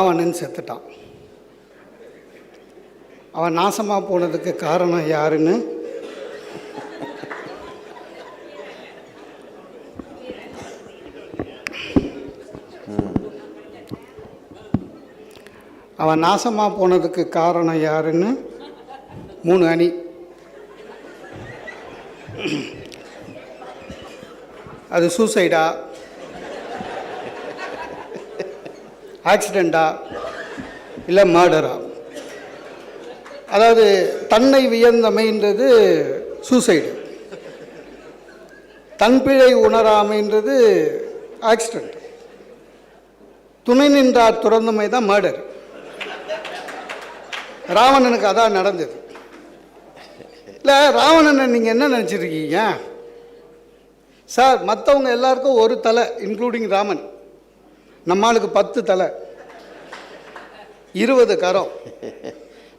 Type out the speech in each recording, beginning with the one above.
ராவணன் செத்துட்டான். அவன் நாசமாக போனதுக்கு காரணம் யாருன்னு? அவன் நாசமாக போனதுக்கு காரணம் யாருன்னு? மூணு அணி. அது சூசைடா. ஆக்சிடெண்ட்டா இல்லை மர்டரா அதாவது தன்னை வியந்தமைன்றது சூசைடு தன் பிழை உணராமைன்றது ஆக்சிடெண்ட் துணை நின்றார் துறந்தமை தான் மர்டர் ராவணனுக்கு அதான் நடந்தது. இல்லை ராவணனை நீங்கள் என்ன நினச்சிருக்கீங்க? சார் மற்றவங்க எல்லாருக்கும் ஒரு தலை இன்க்ளூடிங் ராமன். நம்மளுக்கு பத்து தலை. இருபது கரம்.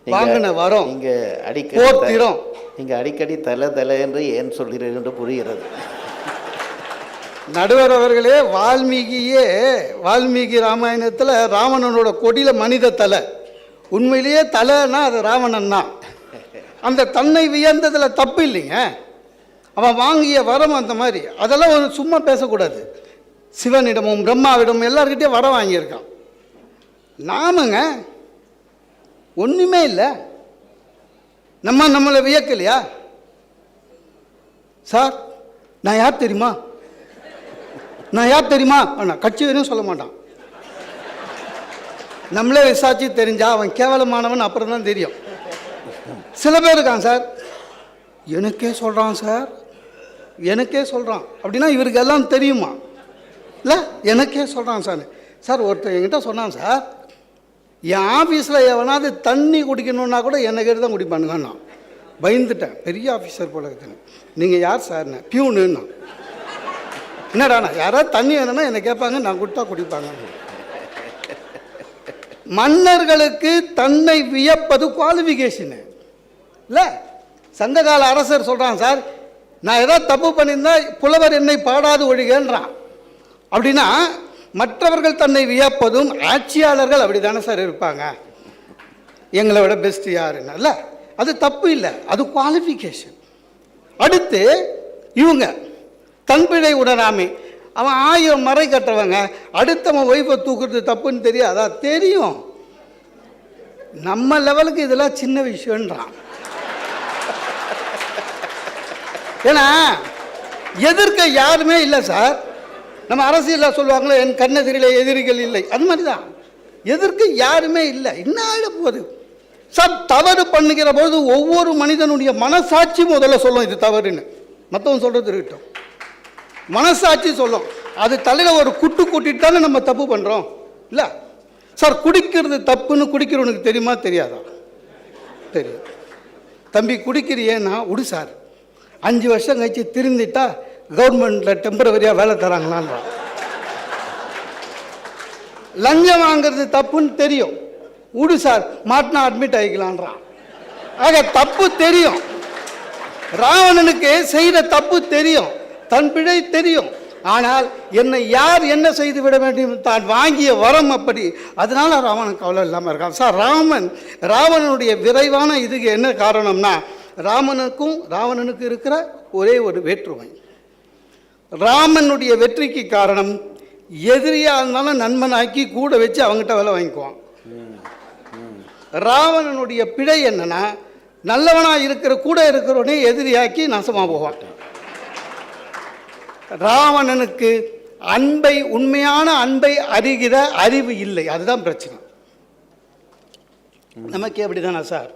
வாங்கின வரம். நீங்க அடிக்கடி போர் த- திறம். நீங்க அடிக்கடி தலை தலை என்று ஏன் சொல்கிறீர்கள் என்று புரிகிறது. நடுவர் அவர்களே வால்மீகியே வால்மீகி ராமாயணத்தில் ராவணனோட கொடியில மனித தலை. உண்மையிலேயே தலைன்னா அது ராவணன் தான் அந்த தன்னை வியந்ததில் தப்பு இல்லைங்க. அவன் வாங்கிய வரம் அந்த மாதிரி. அதெல்லாம் ஒரு சும்மா பேசக்கூடாது. சிவனிடமும் பிரம்மாவிடமும் எல்லார்கிட்டயும் வரம் வாங்கியிருக்கான். நாமங்க ஒன்றுமே இல்லை. நம்ம நம்மளை வியக்கலையா? சார் நான் யார் தெரியுமா? நான் யார் தெரியுமா? அண்ணா கட்சி வரையும் சொல்ல மாட்டான். நம்மளே விசாரிச்சு தெரிஞ்சா அவன் கேவலமானவன் அப்புறம் தான் தெரியும். சில பேர் இருக்கான் சார். எனக்கே சொல்கிறான் சார். எனக்கே சொல்கிறான் அப்படின்னா இவருக்கு எல்லாம் தெரியுமா? இல்லை எனக்கே சொல்கிறான் சார். சார் ஒருத்தர் என்கிட்ட சொன்னான் சார். என் ஆஃபீஸில் எவனாவது தண்ணி குடிக்கணுன்னா கூட என்னை கேட்டு தான் குடிப்பானுங்க நான் பயந்துட்டேன். பெரிய ஆஃபீஸர் போல இருக்குன்னு நீங்கள் யார் சார்ண்ண பியூனுன்னா என்னடாண்ணா யாராவது தண்ணி வேணும்னா என்னை கேட்பாங்க நான் கொடுத்தா குடிப்பாங்க. மன்னர்களுக்கு தன்னை வியப்பது குவாலிஃபிகேஷனு இல்லை? சங்ககால அரசர் சொல்கிறான் சார் நான் ஏதாவது தப்பு பண்ணியிருந்தா புலவர் என்னை பாடாது ஒழிகன்றான். அப்படின்னா மற்றவர்கள் தன்னை வியப்பதும் ஆட்சியாளர்கள் அப்படி தானே சார் இருப்பாங்க. எங்களை விட பெஸ்ட் யாருன்னு. இல்லை அது தப்பு இல்லை. அது குவாலிஃபிகேஷன் அடுத்து இவங்க தன்பிழை உடனாமை. அவன் ஆயிரம் மறை கட்டுறவங்க அடுத்தவன் ஒய்ஃபை தூக்குறது தப்புன்னு தெரியாதா. தெரியும். நம்ம லெவலுக்கு இதெல்லாம் சின்ன விஷயம்ன்றான். ஏன்னா எதிர்க்க யாருமே இல்லை சார். நம்ம அரசியலில் சொல்லுவாங்களே என் கண்ணெதிரிலே எதிரிகள் இல்லை. அது மாதிரி தான் எதிர்க்க யாருமே இல்லை. என்ன ஆகிட போகுது? சார் தவறு பண்ணுகிற பொழுது ஒவ்வொரு மனிதனுடைய மனசாட்சி முதல்ல சொல்லும். இது தவறுன்னு. மற்றவன் சொல்கிறது இருக்கட்டும். மனசாட்சி சொல்லும். அது தலையில் ஒரு குட்டு கூட்டிட்டு தானே நம்ம தப்பு பண்ணுறோம் இல்லை? சார் குடிக்கிறது தப்புன்னு குடிக்கிறவனுக்கு தெரியுமா? தெரியாதா? தெரியும் தம்பி குடிக்கிறியேன்னா உடு சார். அஞ்சு வருஷம் கழிச்சு திருந்திட்டா கவர்மெண்ட்டில் டெம்பரவரியாக வேலை தராங்களான்றான். லஞ்சம் வாங்குறது தப்புன்னு தெரியும். விடு சார் மாட்டினா அட்மிட் ஆகிக்கலான்றான் ஆக தப்பு தெரியும். ராவணனுக்கு செய்த தப்பு தெரியும். தன் பிழை தெரியும். ஆனால் என்னை யார் என்ன செய்து விட வேண்டும்? தான் வாங்கிய வரம் அப்படி. அதனால ராவணன் கவலை இல்லாமல் இருக்கான். சார் ராமன் ராவணனுடைய விரைவான இதுக்கு என்ன காரணம்னா ராமனுக்கும் ராவணனுக்கும் இருக்கிற ஒரே ஒரு வேற்றுமை. ராமனுடைய வெற்றிக்கு காரணம் எதிரியாக இருந்தாலும் நண்பனாக்கி கூட வச்சு அவங்ககிட்ட வேலை வாங்கிக்குவான். ராவணனுடைய பிழை என்னன்னா நல்லவனாக இருக்கிற கூட இருக்கிறவனே எதிரியாக்கி நாசமாக போவான். ராவணனுக்கு அன்பை உண்மையான அன்பை அறிகிற அறிவு இல்லை. அதுதான் பிரச்சனை. நமக்கே அப்படிதானா சார்?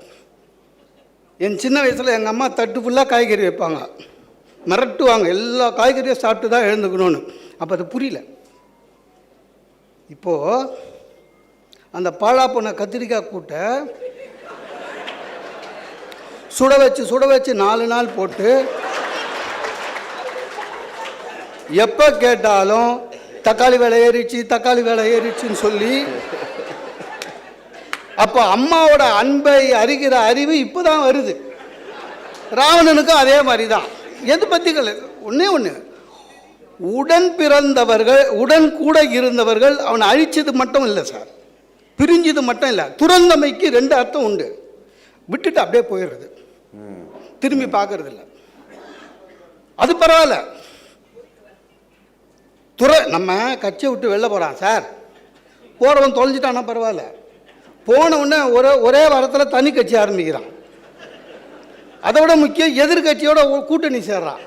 என் சின்ன வயசில் எங்கள் அம்மா தட்டு ஃபுல்லாக காய்கறி வைப்பாங்க. மிரட்டுவாங்க. எல்லா காய்கறியும் சாப்பிட்டு தான் எழுந்துக்கணும்னு. அப்போ அது புரியல. இப்போது அந்த பாழா போன கத்திரிக்காய் கூட்டை சுட வச்சு சுட வச்சு நாலு நாள் போட்டு எப்போ கேட்டாலும் தக்காளி விலை ஏறிச்சு தக்காளி விலை ஏறிச்சுன்னு சொல்லி அப்போ அம்மாவோட அன்பை அறிகிற அறிவு இப்போ தான் வருது. ராவணனுக்கும் அதே மாதிரி தான் எது பற்றிகள் ஒன்றே ஒன்று உடன் பிறந்தவர்கள் உடன் கூட இருந்தவர்கள் அவனை அழிச்சது மட்டும் இல்லை சார். பிரிஞ்சது மட்டும் இல்லை. துறந்தமைக்கு ரெண்டு அர்த்தம் உண்டு. விட்டுட்டு அப்படியே போயிடுறது. திரும்பி பார்க்கறது இல்லை அது பரவாயில்ல. துறை நம்ம கட்சியை விட்டு வெளில போகிறான் சார். போகிறவன் தொலைஞ்சிட்டானா பரவாயில்ல. போன உடனே ஒரே ஒரே வாரத்தில் தனி கட்சி ஆரம்பிக்கிறான். அதை விட முக்கியம் எதிர்கட்சியோட கூட்டணி சேர்றான்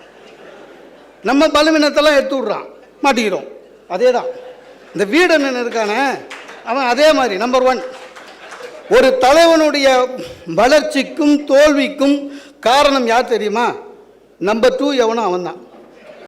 நம்ம பலவீனத்தெல்லாம் எடுத்து விட்றான். மாட்டிக்கிறோம். அதே தான் இந்த வீடண்ணன் இருக்கானே? அவன் அதே மாதிரி நம்பர் ஒன் ஒரு தலைவனுடைய வளர்ச்சிக்கும் தோல்விக்கும் காரணம் யார் தெரியுமா? நம்பர் டூ எவனும் அவன் தான்